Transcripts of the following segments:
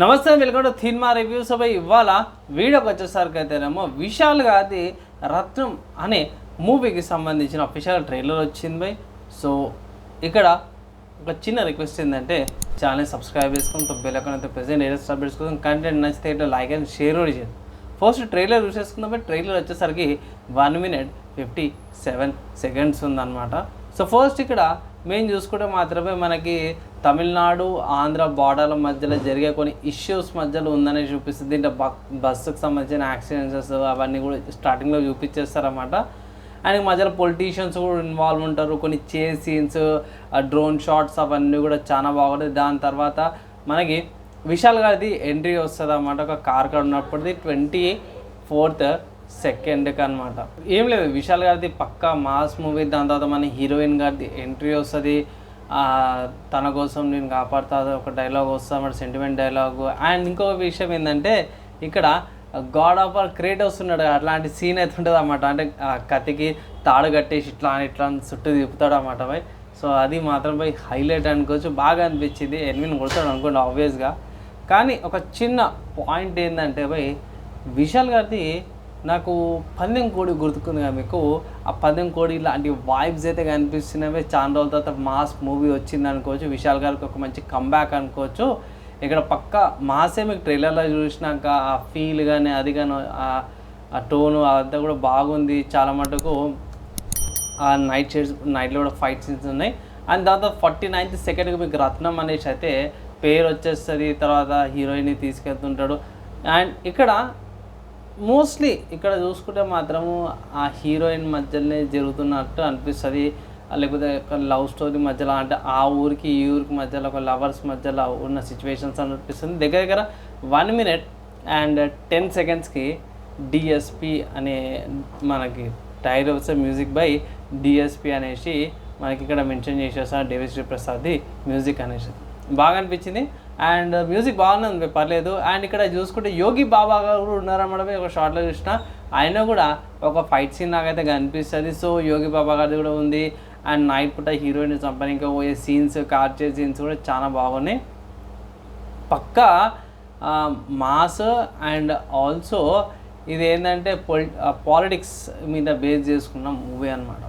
నమస్తే welcome to cinema reviews అవి ఇవాళ వీడియోకి వచ్చేసరికి అయితేనేమో విశాల్ గారి రత్నం అనే మూవీకి సంబంధించిన అఫీషియల్ ట్రైలర్ వచ్చింది బై. సో ఇక్కడ ఒక చిన్న రిక్వెస్ట్ ఏంటంటే ఛానల్ సబ్స్క్రైబ్ చేసుకుని బెల్ అయితే ప్రెసెంట్ ఏదో సబ్ చేసుకుని కంటెంట్ నచ్చితే ఇట్లా లైక్ అండ్ షేర్ కూడా చేయండి. ఫస్ట్ ట్రైలర్ చూసేసుకుందాం ట్రైలర్ వచ్చేసరికి one minute fifty seven seconds ఉందన్నమాట. సో ఫస్ట్ ఇక్కడ మేము చూసుకుంటే మాత్రమే మనకి తమిళనాడు ఆంధ్ర బార్డర్ల మధ్యలో జరిగే కొన్ని ఇష్యూస్ మధ్యలో ఉందని చూపిస్తుంది. దీంట్లో బక్ బస్సుకు సంబంధించిన యాక్సిడెంట్స్ అవన్నీ కూడా స్టార్టింగ్లో చూపించేస్తారన్నమాట. అండ్ మధ్యలో పొలిటీషియన్స్ కూడా ఇన్వాల్వ్ ఉంటారు. కొన్ని చే సీన్స్ డ్రోన్ షాట్స్ అవన్నీ కూడా చాలా బాగుంటుంది దాని తర్వాత మనకి విశాల్ గారిది ఎంట్రీ వస్తుంది అన్నమాట ఒక కార్ కార్ ఉన్నప్పటిది ట్వంటీ ఫోర్త్ సెకండ్కి అనమాట ఏం లేదు విశాల్ గారిది పక్కా మాస్ మూవీ దాని తర్వాత మన హీరోయిన్ గారిది ఎంట్రీ వస్తుంది. తన కోసం నేను కాపాడుతా ఒక డైలాగ్ వస్తామని సెంటిమెంట్ డైలాగ్ అండ్ ఇంకొక విషయం ఏంటంటే ఇక్కడ గాడ్ ఆఫ్ ఆర్ క్రియేట్ వస్తున్నాడు అట్లాంటి సీన్ అయితే ఉంటుంది అనమాట అంటే కత్తికి తాడు కట్టేసి ఇట్లా అని ఇట్లా అని చుట్టూ తిప్పుతాడు అనమాట బై సో అది మాత్రం పోయి హైలైట్ అనుకోవచ్చు. బాగా అనిపించింది. ఎన్విన్ కొడతాడు అనుకోండి ఆబ్వియస్గా కానీ ఒక చిన్న పాయింట్ ఏంటంటే బై విశాల్ గారిది నాకు పందెం కోడి గుర్తుకుంది మీకు? ఆ పందెం కోడి ఇలాంటి వైబ్స్ అయితే కనిపిస్తున్నవి. చాలా రోజుల తర్వాత మాస్ మూవీ వచ్చింది అనుకోవచ్చు విశాల్ గారికి ఒక మంచి కంబ్యాక్ అనుకోవచ్చు. ఇక్కడ పక్క మాసే మీకు ట్రైలర్లో చూసినాక ఆ ఫీల్ కానీ అది కానీ ఆ టోను అదంతా కూడా బాగుంది. చాలా మటుకు ఆ నైట్ షేడ్స్ నైట్లో కూడా ఫైట్ సీన్స్ ఉన్నాయి. అండ్ తర్వాత ఫార్టీ నైన్త్ సెకండ్కి మీకు రత్నం అనేసి అయితే పేరు వచ్చేస్తుంది. తర్వాత హీరోయిన్ని తీసుకెళ్తుంటాడు. అండ్ ఇక్కడ మోస్ట్లీ ఇక్కడ చూసుకుంటే మాత్రము ఆ హీరోయిన్ మధ్యలోనే జరుగుతున్నట్టు అనిపిస్తుంది. లేకపోతే ఒక లవ్ స్టోరీ మధ్యలో అంటే ఆ ఊరికి ఈ ఊరికి మధ్యలో ఒక లవర్స్ మధ్యలో ఉన్న సిచ్యువేషన్స్ అనిపిస్తుంది. దగ్గర దగ్గర వన్ మినిట్ అండ్ టెన్ సెకండ్స్కి డిఎస్పి అనే మనకి టైర్ వస్తే మ్యూజిక్ బై డిఎస్పి అనేసి మనకి ఇక్కడ మెన్షన్ చేసేసారు డేవిస్ శ్రీ ప్రసాద్ది మ్యూజిక్ అనేసి. బాగా అనిపించింది. అండ్ మ్యూజిక్ బాగుంది పర్లేదు. అండ్ ఇక్కడ చూసుకుంటే యోగి బాబా గారు కూడా ఉన్నారన్నమాట ఒక షార్ట్లో చూసిన. ఆయన కూడా ఒక ఫైట్ సీన్ నాకైతే కనిపిస్తుంది. సో యోగి బాబా గారిది కూడా ఉంది. అండ్ నైట్ పూట హీరోయిన్ చంపడానికి పోయే సీన్స్ కార్ చే సీన్స్ కూడా చాలా బాగున్నాయి. పక్కా మాస్ అండ్ ఆల్సో ఇది ఏంటంటే పొలి పాలిటిక్స్ మీద బేస్ చేసుకున్న మూవీ అనమాట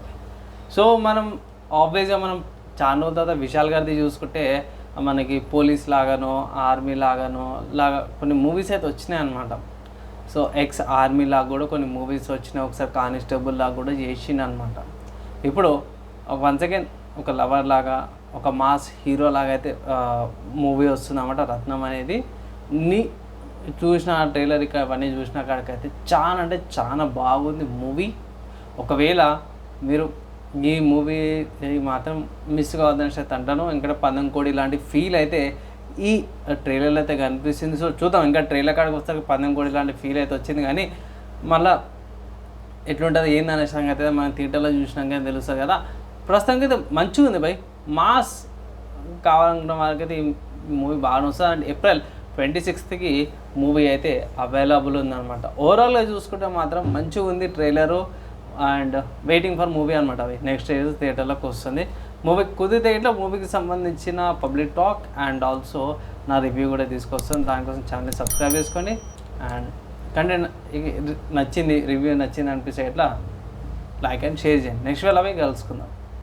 సో మనం ఆబ్వియస్గా మనం చాలా రోజుల తర్వాత విశాల్ గారిది చూసుకుంటే మనకి పోలీస్ లాగానో ఆర్మీ లాగానో లాగా కొన్ని మూవీస్ అయితే వచ్చినాయి అనమాట సో ఎక్స్ ఆర్మీ లాగా కూడా కొన్ని మూవీస్ వచ్చినాయి. ఒకసారి కానిస్టేబుల్ లాగా కూడా చేసిండనమాట ఇప్పుడు వన్స్ అగైన్ ఒక లవర్ లాగా ఒక మాస్ హీరో లాగా అయితే మూవీ వస్తుందన్నమాట రత్నం అనేది. నీ చూసిన ట్రైలర్ ఇక్కడ అవన్నీ చూసిన కాడికైతే చాలా అంటే చాలా బాగుంది మూవీ ఒకవేళ మీరు ఈ మూవీ మాత్రం మిస్ కావద్దని అయితే అంటాను. ఇంకా పందం కోడి లాంటి ఫీల్ అయితే ఈ ట్రైలర్లో అయితే కనిపిస్తుంది. సో చూద్దాం. ఇంకా ట్రైలర్ కాడికి వస్తే పందెం కోడి లాంటి ఫీల్ అయితే వచ్చింది కానీ మళ్ళీ ఎట్లుంటుంది ఏందనే సంగతి అయితే మనం థియేటర్లో చూసినాక తెలుస్తుంది కదా. ప్రస్తుతానికి అయితే మంచిగా ఉంది బై మాస్ కావాలనుకున్న వాళ్ళకైతే ఈ మూవీ బాగా వస్తుంది. అండ్ ఏప్రిల్ ట్వంటీ సిక్స్త్కి మూవీ అయితే అవైలబుల్ ఉందన్నమాట. ఓవరాల్గా చూసుకుంటే మాత్రం మంచిగా ఉంది trailer and waiting for movie అనమాట అవి. నెక్స్ట్ ఇయర్ థియేటర్లోకి వస్తుంది. మూవీ కుదిరితే ఇట్లా మూవీకి సంబంధించిన పబ్లిక్ టాక్ అండ్ ఆల్సో నా రివ్యూ కూడా తీసుకొస్తాను. దానికోసం ఛానల్ని సబ్స్క్రైబ్ చేసుకోండి అండ్ కంటెంట్ నచ్చింది రివ్యూ నచ్చింది అనిపిస్తే ఇట్లా లైక్ అండ్ షేర్ చేయండి. నెక్స్ట్ వేళ అవి కలుసుకుందాం.